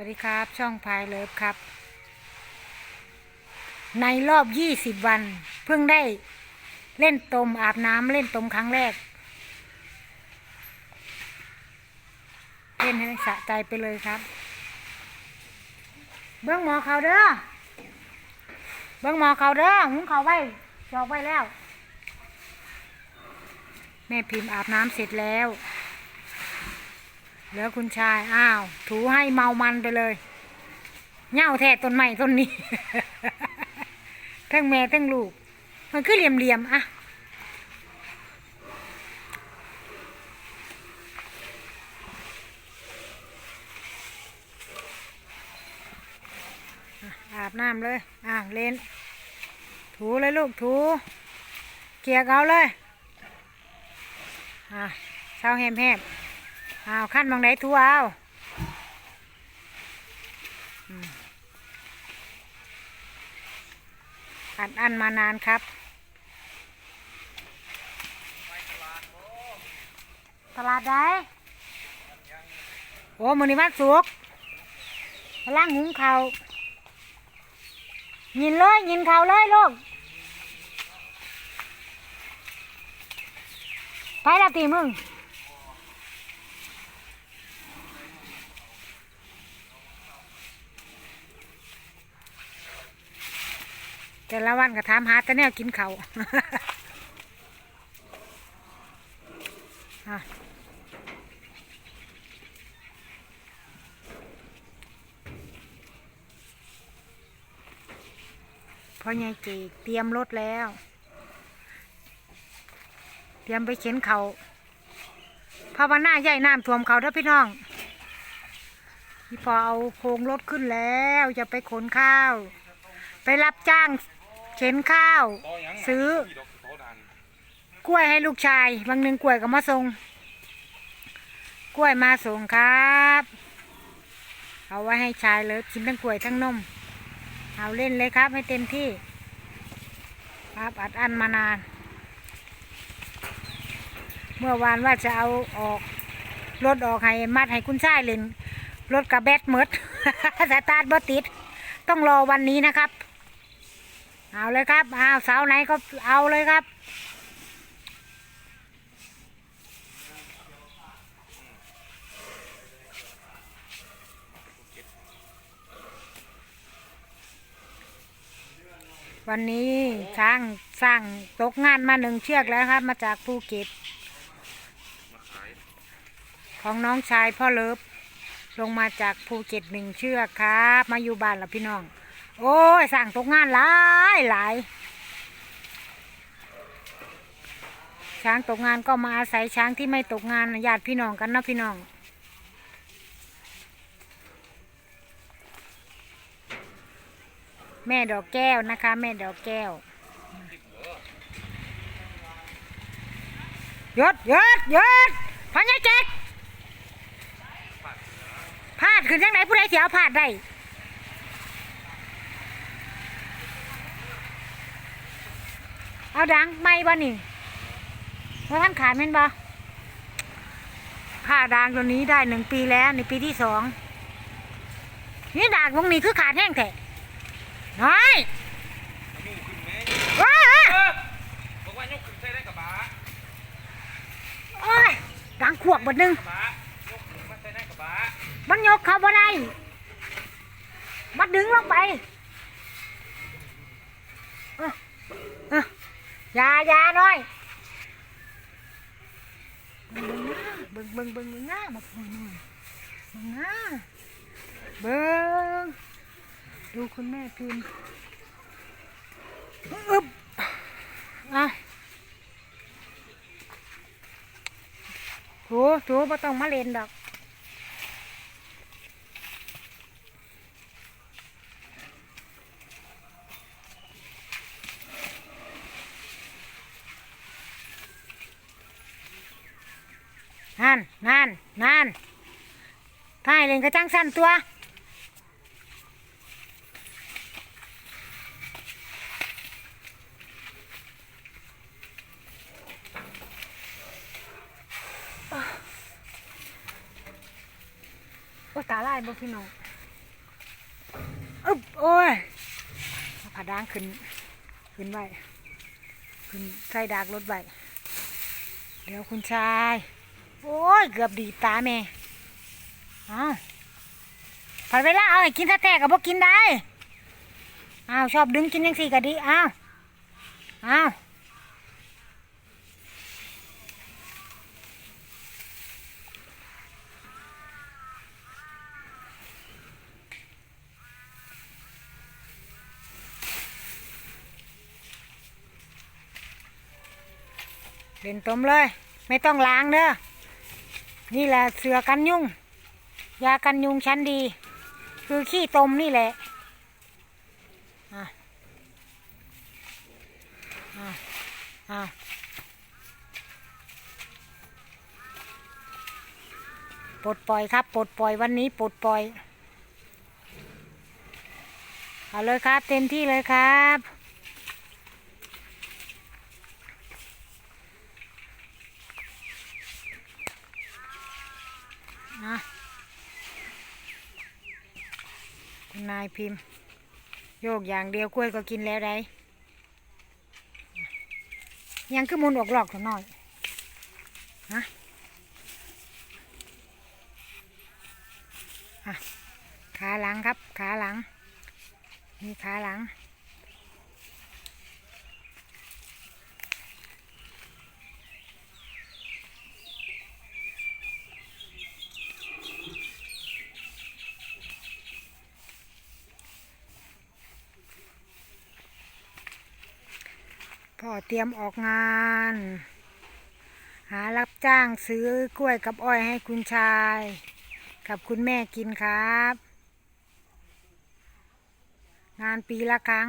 วัสดีครับ ช่องพายเลิฟครับ ในรอบ20วัน เพิ่งได้เล่นตมอาบน้ำเล่นตมครั้งแรก เล่นให้สะใจไปเลยครับ เบื้องหมอเขาเด้อเบื้องหมอเขาเด้อหุงเขาไว้จอกไว้แล้ว แม่พิมพ์อาบน้ำเสร็จแล้ว เหลือคุณชาย อ้าว ถูให้เมามันไปเลยเหง่าแท้ต้นไม้ต้นนี้ทั้งแม่ทั้งลูก มันคือเหลี่ยมๆอะอะอาบน้ำเลยอ้าวเลนถูเลยลูกถู เกลียกเอาเลย อะเช้าแฮมแฮม อ้าวขั้นบางไหนถูเอาอัดอันมานานครับ ตลาดใดโอ้มือนี้วันสุกร์กำลังหุงเขายินเลยยินเขาเลยลูกไปละตีมึง แต่ละวันก็ถามหาแต่แนวกินเขา่ะพ่อใหญ่เจกเตรียมรถแล้ว เตรียมไปเข็นเขาภาวนาใหญ่น้ำท่วมเขาเด้อพี่น้องพี่พอเอาโครงรถขึ้นแล้วจะไปขนข้าว ไปรับจ้าง เข็นข้าว ซื้อกล้วยให้ลูกชาย บางหนึ่งกล้วยก็มาส่งกล้วยมาส่งครับ เอาไว้ให้ชายเลยกินทั้งกล้วยทั้งนม เอาเล่นเลยครับให้เต็มที่ ครับอัดอันมานาน เมื่อวานว่าจะเอาออกรถออกให้มัดให้คุณชายเล่นรถกับแบตหมดสตาร์ทบ่ติด ต้องรอวันนี้นะครับ เอาเลยครับเอาเสาไหนก็เอาเลยครับ วันนี้ช้างสร้างตกงานมาหนึ่งเชือกแล้วครับ มาจากภูเก็ตของน้องชายพ่อเลิฟลงมาจากภูเก็ตหนึ่งเชือกครับ มาอยู่บ้านแล้วพี่น้อง โอ้ยสั่งตกงานหลายหลายช้างตกงานก็มาอาศัยช้างที่ไม่ตกงานญาติพี่น้องกันนะพี่น้อง แม่ดอกแก้วนะคะ แม่ดอกแก้วยศยศยศพันยายเจ๊กพาดขึ้นยังไหนผู้ใดเสียเอาพาดได้ เอาดังไม่บ่นี่แล้วท่านขายแม่นบ่ค่าด่างตัวนี้ได้หนึ่งปีแล้วในปีที่สองนี่ด่างวงนี้คือขาดแห้งแท้น้อยว้าบอกว่ายกขึ้นใส่ได้กับบาโอ้ยดางขวบหมดนึงบายกขึ้นมาใส่ได้กับบามันยกเขาบ่ได้มันดึงลงไปเอ้อเอ้ออ ยายาหน่อยเบิ่งเบิ่งเบิ่งเบิ่งหน้ามาคุยหน่อยเบิ่งหน้าเบิ่งดูคุณแม่พิมพ์อึ๊บอะถูถูไม่ต้องมาเล่นดอก นั่นนั่นนั่นถ้าเล่นกระจังสั้นตัวโอ้ตาลายบ่พี่น้องอึบโอ้ยเอาผาด่างขึ้น ขึ้นไว้ขึ้นใส่ดากรถไว้เดี๋ยวคุณชาย โอ้ย เกือบดีตาแม่อ้าวผัดเวลาเอาให้กินแท้ๆกับพวกกินได้อ้าวชอบดึงกินยังสี่ก็ดีอ้าวอ้าวเล่นต้มเลย ไม่ต้องล้างเด้อ นี่แหละเสือกันยุง ยากันยุงชั้นดี คือขี้ตมนี่แหละอะอะอะปลดปล่อยครับปลดปล่อยวันนี้ปลดปล่อย เอาเลยครับ เต็มที่เลยครับ นะคุณ นายพิมพ์ โยกอย่างเดียวกล้วยก็กินแล้วได้ยังคือมุนออกหลอกสักหน่อยนะขาหลังครับ ขาหลัง มีขาหลัง พ่อเตรียมออกงาน หารับจ้างซื้อกล้วยกับอ้อยให้คุณชาย กับคุณแม่กินครับ งานปีละครั้ง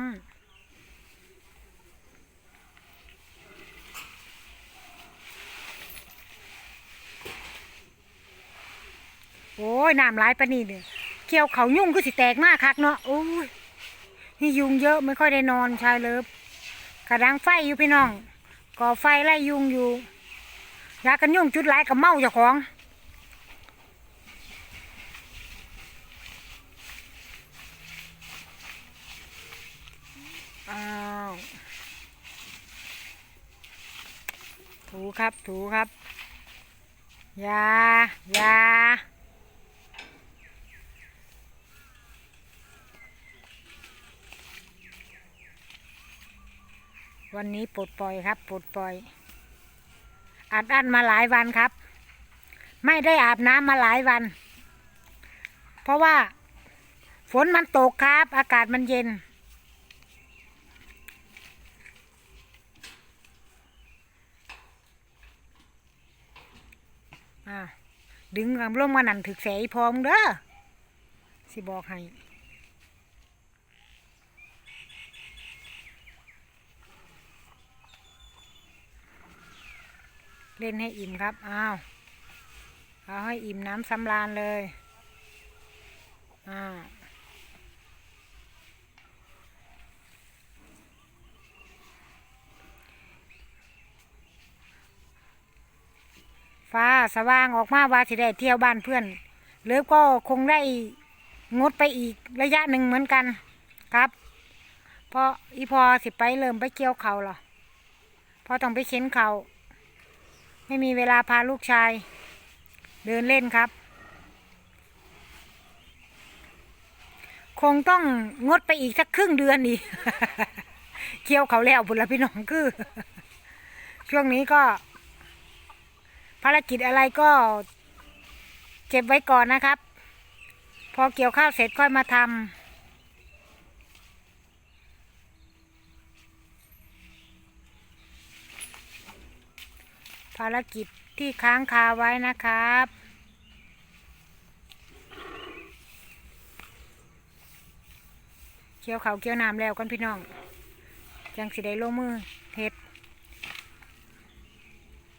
โอ้ยน้ำไหลายปานนี่เด้อเกี่ยวเขายุ่งก็สิแตกมากคักเนาะโอ้ยนี่ยุงเยอะไม่ค่อยได้นอนชายเลิฟ กระดังไฟอยู่พี่น้องก่อไฟไล่ยุงอยู่ยากันยุงจุดหลายกับเมาเจ้าของอ้าวถูครับถูครับยายา วันนี้ปลดปล่อยครับปลดปล่อยอัดอั้นมาหลายวันครับ ไม่ได้อาบน้ำมาหลายวัน เพราะว่า ฝนมันตกครับ อากาศมันเย็น ดึงกับลงมานั่นถึกแสอีพองเด้อสิบอกให้ เล่นให้อิ่มครับ อ้าว เอาให้อิ่มน้ำสำราญเลยอ่าฟ้าสว่างออกมาว่าสิได้เที่ยวบ้านเพื่อน หรือก็คงได้งดไปอีกระยะหนึ่งเหมือนกันครับเพราะอีพอสิไปเริ่มไปเกี่ยวเขาหรอพอต้องไปเข็นเขา ไม่มีเวลาพาลูกชาย เดินเล่นครับ คงต้องงดไปอีกสักครึ่งเดือนอีกเกี่ยวเขาแล้วบุญละพี่น้องคือ ช่วงนี้ก็ ภารกิจอะไรก็เก็บไว้ก่อนนะครับ พอเกี่ยวข้าวเสร็จค่อยมาทำ ภารกิจที่ค้างคาไว้นะครับ เกี่ยวเขาเกี่ยวน้ำแล้วกันพี่น้อง จังสิได้ลงมือเฮ็ด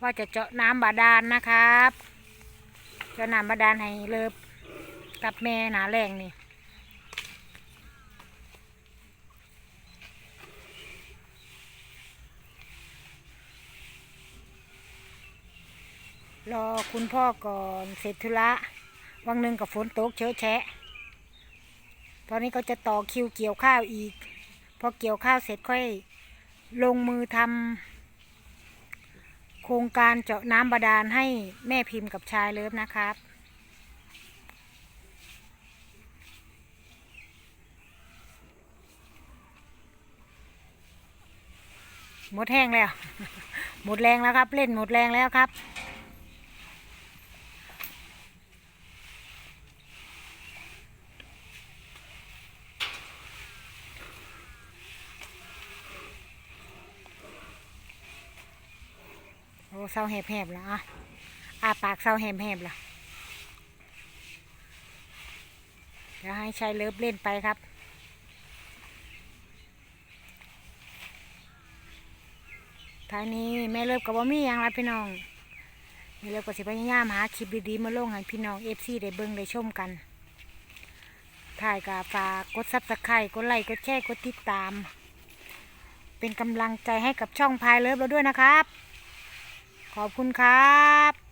ว่าจะเจาะน้ำบาดาลนะครับ เจาะน้ำบาดาลให้เลิบกับแม่หนาแรงนี่ รอคุณพ่อก่อนเสร็จธุระวังหนึ่งกับฝนตกเชอะแฉะตอนนี้ก็จะต่อคิวเกี่ยวข้าวอีก พอเกี่ยวข้าวเสร็จค่อยลงมือทำโครงการเจาะน้ำบาดาลให้แม่พิมพ์กับชายเลิฟนะครับหมดแห้งแล้ว หมดแรงแล้วครับ เล่นหมดแรงแล้วครับ เศร้าแหบๆแล้วอะอาปากเศร้าแหบๆแล้วเดี๋ยวให้ชายเลิฟเล่นไปครับ ท้ายนี้แม่เลิฟกับว่มีอย่างไรพี่น้องแม่เลิฟก็สิพยายามหาคลิปดีๆมาลงให้พี่น้องเอฟซีได้เบิ่งได้ชมกันถ่ายกับฝากกดซับสไครต์กดไลค์กดแชร์กดติดตาม เป็นกำลังใจให้กับช่องพายเลิฟเราด้วยนะครับ ขอบคุณครับ